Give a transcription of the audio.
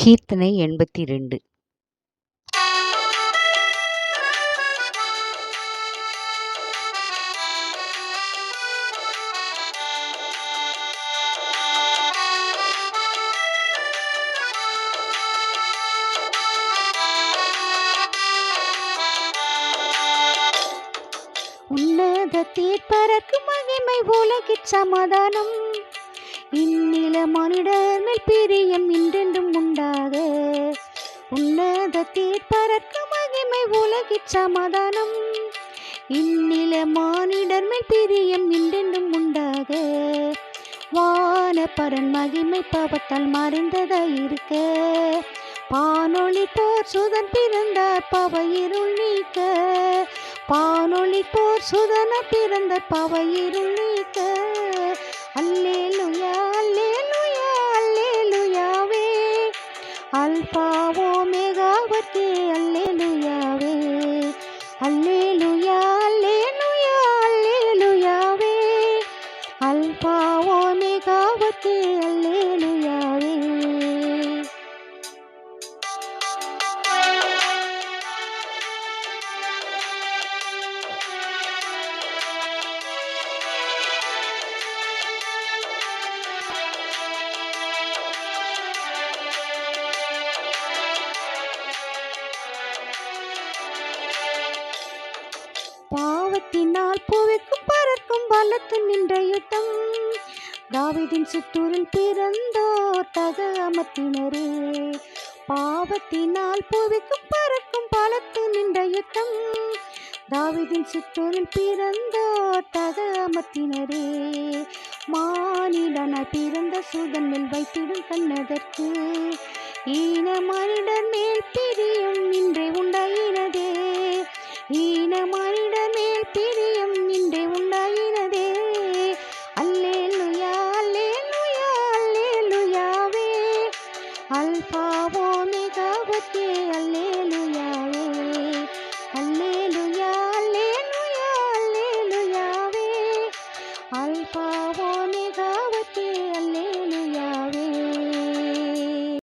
கீர்த்தனை எண்பத்தி ரெண்டு உன்னத தீர்ப்பதற்கு மகிமை உலகிற் சமாதானம். இந்நில மானிடர் மேல் பிரியம் உன்னத மகிமை உலகிற் சமாதானம். இந்நில மானிடர் மேல் பிரியம் இன்றென்றும் உண்டாக. வான பரன் மகிமை பாவத்தால் மறைந்ததாய் இருக்க. பானொளி போர் சுதன் பிறந்தார் பவ இருள் நீக்க. பானொளி போர் சுதன பிறந்த பவ இருள் நீக்க. அல்லே லுயா அல்லே லுயா அல்லே லுயாவே அல்பாவோ மேகாவர்க்கே అల్లేలుయా అల్లేలుయా అల్లేలుయావే అల్పావో பாவத்தினால் புவிக்கும் பறக்கும் பலத்து நின்ற யுத்தம். தாவிதின் சுற்றூரில் பிறந்தோர் தக பாவத்தினால் புவிக்கும் பறக்கும் பலத்து நின்ற யுத்தம். தாவிதின் சுற்றூரில் பிறந்தோர் தகமத்தினரே. மானிடன பிறந்த சூதனில் வைத்திடும் கண்ணதற்கு ஈன மனிதர் மேல் Christmas.